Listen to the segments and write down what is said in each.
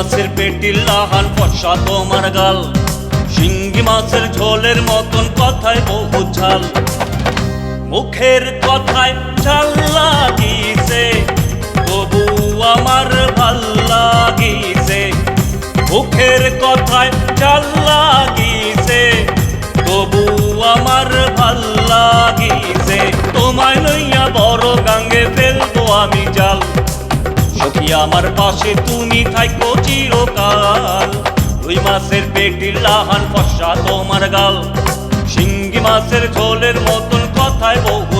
মাছের পেটির লাহান ফসা তোমার গাল। শিঙ্গি মাছের ঝোলের মতন কথায় বহু ঝাল। মুখের কথায় ঝাল লাগিছে, তবু আমার ভালো লাগিছে। মুখের কথায় ঝাল লাগিছে, তবু আমার ভালো লাগিছে। তোমায় লইয়া বড় গাঙ্গে ফেলব আমি জাল। সখী আমার পাশে তুমি থাকো চিরকাল। দুই মাসের পেটির লাহান ফসা তোমার গাল। শিঙ্গি মাছের ঝোলের মতন কথায় বহু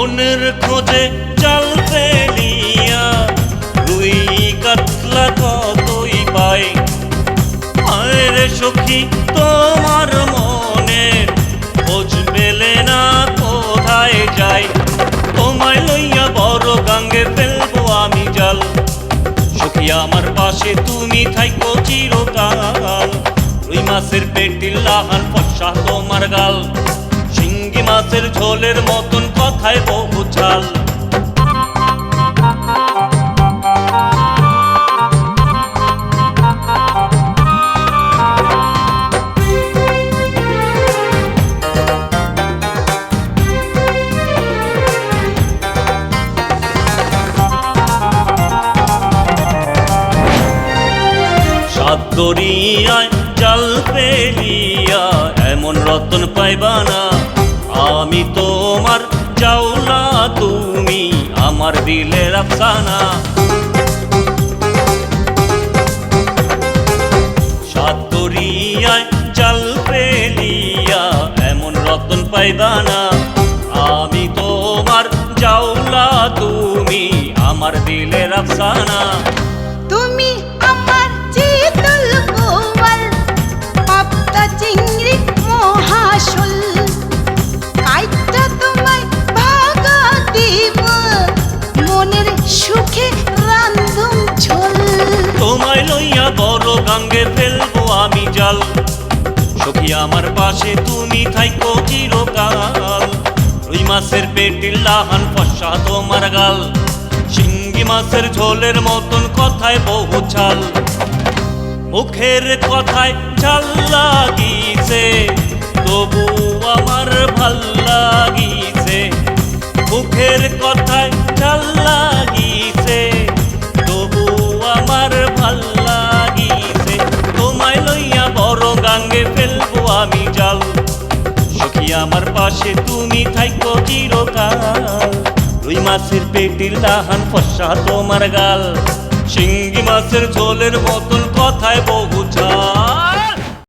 মনের খোঁজে চাল ফেলিয়া রুই কাতলা কতই পাই? আরে সখী, তোমার মনে খোঁজ পেলে না কোথায় যাই? তোমায় লইয়া বড় গাঙ্গে ফেলব আমি জাল। সখী, আমার পাশে তুমি থাইকো চিরকাল। রুই মাছের পেটির লাহান ফসা তোমার গাল। শিঙ্গি মাছের ঝোলের মতন কথায় বহু চাল দরিয়ায় জাল এমন রতন পাইবা না। আমি তোমার যাওলা তুমি আমার দিলের আফসানা সাত দরিয়ায় জাল ফেলিয়া এমন রতন পাইবা না আমি তোমার যাওলা তুমি আমার দিলের আফসানা তুমি বড় গাঙ্গে ফেলব আমি জাল। আমার পাশে, তুমি থাইকো চিরকাল। রুই মাছের পেটির লাহান ফসা তোমার গাল। মাছের ঝোলের মতন কথায় বহু চাল মুখের কথায় ঝাল লাগিছে, তবু আমার ভালো লাগিছে। মুখের কথায় ঝাল লাগিছে। পাশে তুমি থাইকো চিরকাল। রুই মাছের পেটির লাহান ফসা তোমার গাল। শিঙ্গি মাছের ঝোলের মতন কথায় বহু চাল